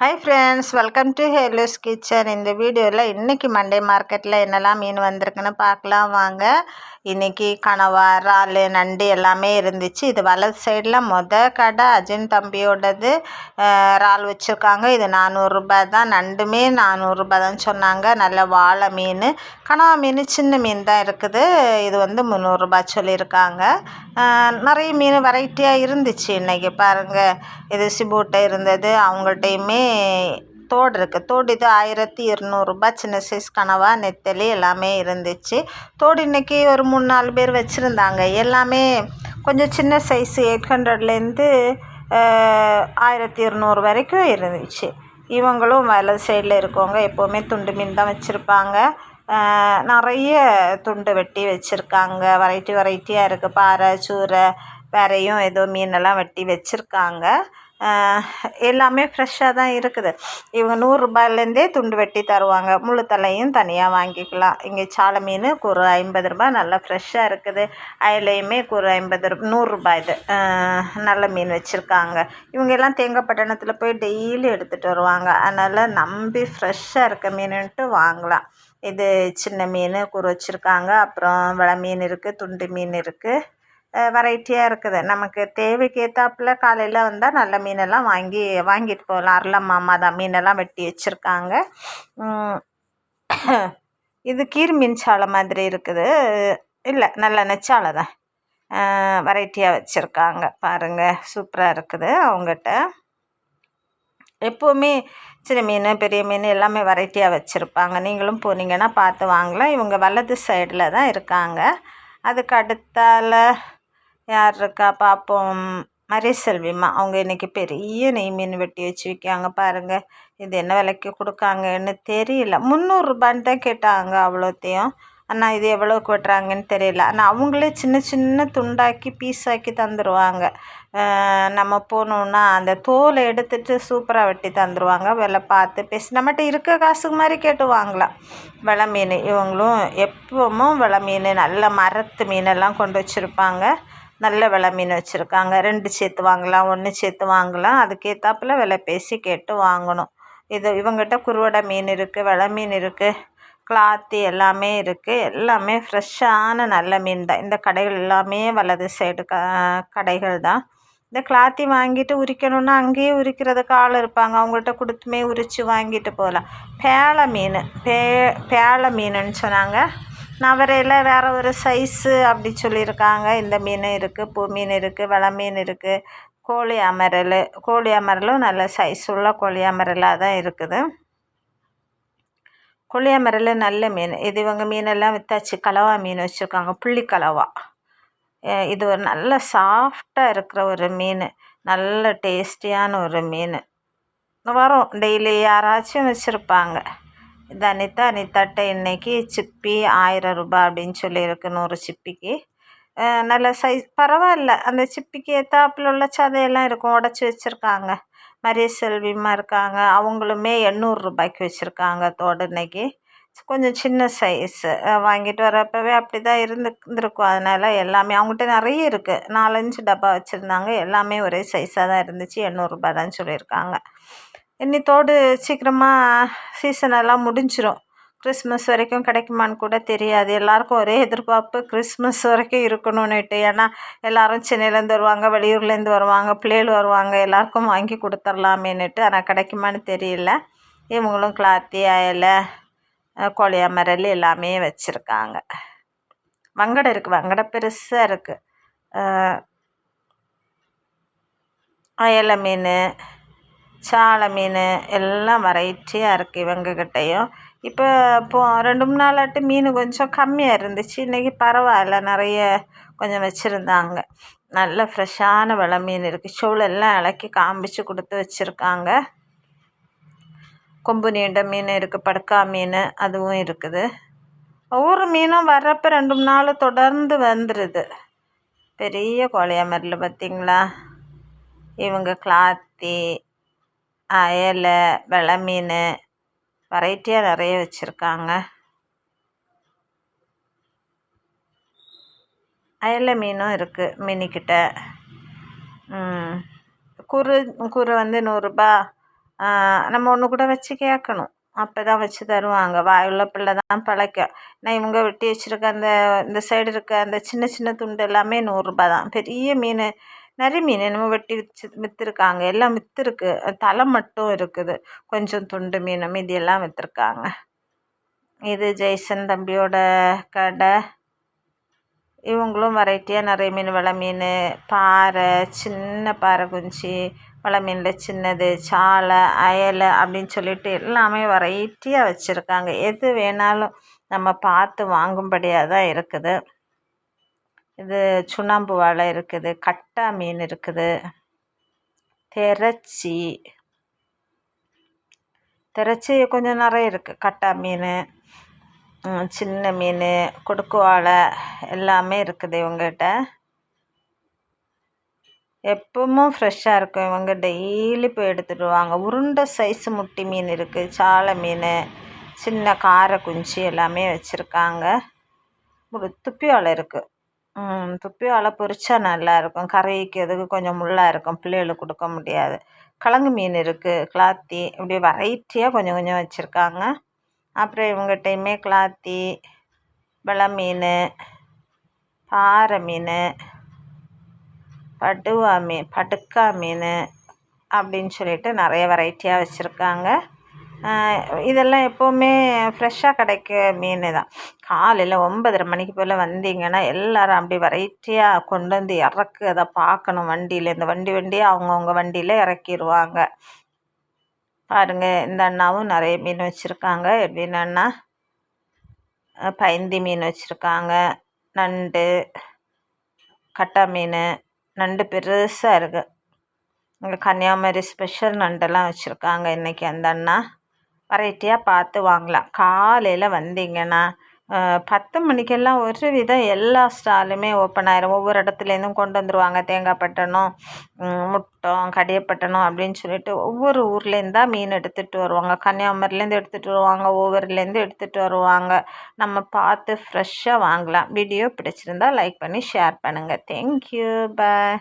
Hi friends welcome to ஹேலூஸ் kitchen இந்த வீடியோவில் இன்றைக்கி மண்டே மார்க்கெட்டில் என்னெல்லாம் மீன் வந்திருக்குன்னு பார்க்கலாம் வாங்க. இன்றைக்கி கனவா இறால் நண்டு எல்லாமே இருந்துச்சு. இது வலது சைடில் மொத கடை அஜின் தம்பியோடது இறால் வச்சுருக்காங்க. இது நானூறுரூபா தான். நண்டுமே நானூறுரூபா தான் சொன்னாங்க. நல்ல வாழை மீன் கனவா மீன் சின்ன மீன் தான் இருக்குது. இது வந்து முந்நூறுரூபா சொல்லியிருக்காங்க. நிறைய மீன் வெரைட்டியாக இருந்துச்சு. இன்றைக்கி பாருங்கள் இது சிபூட்டை இருந்தது. அவங்கள்ட்டையுமே தோடு இருக்குது தோடு இது ஆயிரத்தி இரநூறுபா சின்ன சைஸ் கனவா நெத்தலி எல்லாமே இருந்துச்சு. தோடு இன்றைக்கி ஒரு மூணு நாலு பேர் வச்சுருந்தாங்க. எல்லாமே கொஞ்சம் சின்ன சைஸு எயிட் ஹண்ட்ரட்லேருந்து ஆயிரத்தி இரநூறு வரைக்கும் இருந்துச்சு. இவங்களும் வலது சைடில் இருக்கவங்க எப்போவுமே துண்டு மீன் தான் வச்சுருப்பாங்க. நிறைய துண்டு வெட்டி வச்சுருக்காங்க. வெரைட்டி வெரைட்டியாக இருக்குது பாறை சூறை வேறையும் ஏதோ மீனெல்லாம் வெட்டி வச்சுருக்காங்க. எல்லாமே ஃப்ரெஷ்ஷாக தான் இருக்குது. இவங்க நூறுரூபாயிலேருந்தே துண்டு வெட்டி தருவாங்க. முழு தலையும் தனியாக வாங்கிக்கலாம். இங்கே சாலை மீன் ஒரு ஐம்பது ரூபாய் நல்லா ஃப்ரெஷ்ஷாக இருக்குது. அயலையுமே ஒரு ஐம்பது ரூ நூறுரூபா இது. நல்ல மீன் வச்சுருக்காங்க. இவங்க எல்லாம் தேங்காய்பட்டணத்தில் போய் டெய்லி எடுத்துகிட்டு வருவாங்க. அதனால் நம்பி ஃப்ரெஷ்ஷாக இருக்க மீனுன்ட்டு வாங்கலாம். இது சின்ன மீன் குறு வச்சுருக்காங்க. அப்புறம் வில மீன் இருக்குது துண்டு மீன் இருக்குது வெரைட்டியாக இருக்குது. நமக்கு தேவைக்கு ஏற்றாப்புல காலையில் வந்தால் நல்ல மீனெல்லாம் வாங்கி வாங்கிட்டு போகலாம். அருளம் மாமா தான் மீனெல்லாம் வெட்டி வச்சுருக்காங்க. இது கீர் மீன் சாலை மாதிரி இருக்குது. இல்லை நல்ல நெச்சாலை தான். வெரைட்டியாக வச்சுருக்காங்க. பாருங்கள் சூப்பராக இருக்குது அவங்ககிட்ட. எப்போவுமே சின்ன மீன் பெரிய மீன் எல்லாமே வெரைட்டியாக வச்சுருப்பாங்க. நீங்களும் போனீங்கன்னா பார்த்து வாங்கலாம். இவங்க வலது சைடில் தான் இருக்காங்க. அதுக்கு அடுத்தால யார் இருக்கா பார்ப்போம் மரியசெல்விம்மா அவங்க இன்றைக்கி பெரிய நெய் மீன் வெட்டி வச்சு பாருங்கள் இது என்ன விலைக்கு கொடுக்காங்கன்னு தெரியல. முந்நூறுரூபான்னு தான் கேட்டாங்க அவ்வளோத்தையும். ஆனால் இது எவ்வளோக்கு வெட்டுறாங்கன்னு தெரியல. ஆனால் அவங்களே சின்ன சின்ன துண்டாக்கி பீஸ் ஆக்கி தந்துடுவாங்க நம்ம போனோம்னா அந்த தோலை எடுத்துட்டு சூப்பராக வெட்டி தந்துடுவாங்க விலை பார்த்து பேசி நம்மகிட்ட இருக்க காசுக்கு மாதிரி கேட்டு வாங்கலாம். விலை மீன் இவங்களும் எப்பவும் விலை மீன் நல்ல மரத்து மீனெல்லாம் கொண்டு வச்சுருப்பாங்க. நல்ல விலை மீன் வச்சுருக்காங்க. ரெண்டு சேர்த்து வாங்கலாம் ஒன்று சேர்த்து வாங்கலாம். அதுக்கேற்றாப்புல விலை பேசி கேட்டு வாங்கணும். இது இவங்ககிட்ட குருவடை மீன் இருக்குது விலை மீன் இருக்குது கிளாத்து எல்லாமே இருக்குது எல்லாமே ஃப்ரெஷ்ஷான நல்ல மீன் தான். இந்த கடைகள் எல்லாமே வலது சைடு க கடைகள் தான். இந்த கிளாத்தி வாங்கிட்டு உரிக்கணுன்னா அங்கேயே உரிக்கிறதுக்கு ஆள் இருப்பாங்க. அவங்கள்ட்ட கொடுத்துமே உரித்து வாங்கிட்டு போகலாம். பேளை மீன் பே பேளை மீனுன்னு சொன்னாங்க. நவரையில் வேறு ஒரு சைஸு அப்படி சொல்லியிருக்காங்க. இந்த மீன் இருக்குது பூ மீன் இருக்குது வெலை மீன் இருக்குது கோழி அமரல் கோழி அமரலும் நல்ல சைஸ் உள்ள கோழி அமரலாக தான் இருக்குது. கோழி அமரல் நல்ல மீன். இது இவங்க மீனெல்லாம் வித்தாச்சு. கலவா மீன் வச்சுருக்காங்க. புள்ளி கலவா. இது ஒரு நல்ல சாஃப்டாக இருக்கிற ஒரு மீன். நல்ல டேஸ்டியான ஒரு மீன். வரும். டெய்லி யாராச்சும் வச்சுருப்பாங்க. இது அனிதா அனிதாட்ட இன்னைக்கு சிப்பி ஆயிரம் ரூபாய் அப்படின்னு சொல்லியிருக்கு நூறு சிப்பிக்கு. நல்ல சைஸ் பரவாயில்ல. அந்த சிப்பிக்கு ஏற்றாப்புல உள்ள சதையெல்லாம் இருக்கும். உடச்சி வச்சுருக்காங்க. மரிய செல்விமா இருக்காங்க. அவங்களுமே எண்ணூறு ரூபாய்க்கு வச்சுருக்காங்க தோடு இன்னைக்கு. கொஞ்சம் சின்ன சைஸு வாங்கிட்டு வரப்பவே அப்படி தான் இருந்து இருந்திருக்கும். அதனால் எல்லாமே அவங்ககிட்ட நிறைய இருக்குது நாலஞ்சு டப்பா வச்சுருந்தாங்க. எல்லாமே ஒரே சைஸாக தான் இருந்துச்சு. எண்ணூறுரூபா தான் சொல்லியிருக்காங்க. இன்னித்தோடு தோடு சீக்கிரமாக சீசன் எல்லாம் முடிஞ்சிடும் கிறிஸ்மஸ் வரைக்கும் கிடைக்குமான்னு கூட தெரியாது. எல்லாருக்கும் ஒரே எதிர்பார்ப்பு கிறிஸ்மஸ் வரைக்கும் இருக்கணும்னுட்டு. ஏன்னா எல்லாரும் சென்னையிலேருந்து வருவாங்க வெளியூர்லேருந்து வருவாங்க பிள்ளைகள் வருவாங்க எல்லாருக்கும் வாங்கி கொடுத்துர்லாமேனுட்டு ஆனால் கிடைக்குமான்னு தெரியல. இவங்களும் கிளாத்தி அயலை அஹ் மரல் எல்லாமே வச்சுருக்காங்க. வங்கடை இருக்குது வங்கடை பெருசாக இருக்குது அயலை மீன் சாலை மீன் எல்லாம் வெரைட்டியாக இருக்குது இவங்கக்கிட்டேயும் இப்போ இப்போ ரெண்டு மூணு நாளாட்டு மீன் கொஞ்சம் கம்மியாக இருந்துச்சு. இன்றைக்கி பரவாயில்ல நிறைய கொஞ்சம் வச்சுருந்தாங்க. நல்ல ஃப்ரெஷ்ஷான விலை மீன் இருக்குது சூழெல்லாம் இலக்கி காமிச்சு கொடுத்து வச்சுருக்காங்க. கொம்பு நீண்ட மீன் இருக்குது படுக்கா மீன் அதுவும் இருக்குது. ஒவ்வொரு மீனும் வர்றப்போ ரெண்டு மூணு நாள் தொடர்ந்து வந்துடுது பெரிய கோழியாமரில் பார்த்தீங்களா இவங்க கிளாத்தி அயலை வெலை மீன் வெரைட்டியாக நிறைய வச்சுருக்காங்க. அயலை மீனும் இருக்குது மினிக்கிட்ட குரு குரு வந்து நூறுரூபா நம்ம ஒன்று கூட வச்சு கேட்கணும் அப்போ தான் வச்சு தருவாங்க. வாயுள்ள பிள்ளை தான் பழைக்கும் நான் இவங்க வெட்டி வச்சுருக்க அந்த இந்த சைடு இருக்க அந்த சின்ன சின்ன துண்டு எல்லாமே நூறுரூபா தான். பெரிய மீன் நிறைய மீன் என்னமோ வெட்டி வச்சு விற்றுருக்காங்க எல்லாம் விற்றுருக்கு தலை மட்டும் இருக்குது. கொஞ்சம் துண்டு மீன் மீதி எல்லாம் விற்றுருக்காங்க இது ஜெய்சன் தம்பியோட கடை. இவங்களும் வெரைட்டியாக நிறைய மீன் வலை மீன் பாறை சின்ன பாறை குஞ்சு வலை மீனில் சின்னது சாலை அயலை அப்படின்னு சொல்லிட்டு எல்லாமே வெரைட்டியாக வச்சுருக்காங்க. எது வேணாலும் நம்ம பார்த்து வாங்கும்படியாக தான் இருக்குது. இது சுண்ணாம்பு வாழை இருக்குது கட்டா மீன் இருக்குது திரச்சி. திரச்சி கொஞ்சம் நிறைய இருக்குது கட்டா மீன் சின்ன மீன் கொடுக்கு வாழை எல்லாமே இருக்குது இவங்ககிட்ட. எப்பவும் ஃப்ரெஷ்ஷாக இருக்கும். இவங்க டெய்லி போய் எடுத்துகிட்டு உருண்டை சைஸ் முட்டி மீன் இருக்குது சாலை மீன் சின்ன கார குஞ்சு எல்லாமே வச்சுருக்காங்க. ஒரு துப்பி வாழை இருக்குது துப்பி வாழை பொரிச்சா நல்லாயிருக்கும். கறி அதுக்கு கொஞ்சம் முள்ளாக இருக்கும் பிள்ளைகளுக்கு கொடுக்க முடியாது. கிழங்கு மீன் இருக்குது கிளாத்தி. இப்படி வெரைட்டியாக கொஞ்சம் கொஞ்சம் வச்சுருக்காங்க. அப்புறம் இவங்ககிட்டையுமே கிளாத்தி வெலை மீன் பாறை மீன் படுவா மீன் படுக்கா மீன் அப்படின்னு சொல்லிட்டு நிறைய வெரைட்டியாக வச்சுருக்காங்க. இதெல்லாம் எப்போவுமே ஃப்ரெஷ்ஷாக கிடைக்க மீன் தான். காலையில் ஒன்பதரை மணிக்கு போல் வந்தீங்கன்னா எல்லோரும் அப்படி வெரைட்டியாக கொண்டு வந்து இறக்கு அதை பார்க்கணும் வண்டியில். இந்த வண்டி வண்டியாக அவங்கவுங்க வண்டியில் இறக்கிடுவாங்க பாருங்கள் இந்த அண்ணாவும் நிறைய மீன் வச்சுருக்காங்க. எப்படின்னா பயந்தி மீன் வச்சுருக்காங்க நண்டு கட்டா மீன் நண்டு பெருசாக இருக்குது இங்கே கன்னியாகுமரி ஸ்பெஷல் நண்டெல்லாம் வச்சுருக்காங்க இன்றைக்கி அந்த அண்ணா. வெரைட்டியாக பார்த்து வாங்கலாம். காலையில் வந்தீங்கன்னா பத்து மணிக்கெல்லாம் ஒரு விதம் எல்லா ஸ்டாலுமே ஓப்பன் ஆயிரும். ஒவ்வொரு இடத்துலேருந்தும் கொண்டு வந்துடுவாங்க தேங்காய் பட்டணம் முட்டம் கடையப்பட்டணம் அப்படின்னு சொல்லிட்டு ஒவ்வொரு ஊர்லேருந்து தான் மீன் எடுத்துகிட்டு வருவாங்க. கன்னியாகுமரிலேருந்து எடுத்துகிட்டு வருவாங்க. ஒவ்வொருலேருந்து எடுத்துகிட்டு வருவாங்க. நம்ம பார்த்து ஃப்ரெஷ்ஷாக வாங்கலாம். வீடியோ பிடிச்சிருந்தா லைக் பண்ணி ஷேர் பண்ணுங்கள் தேங்க்யூ பாய்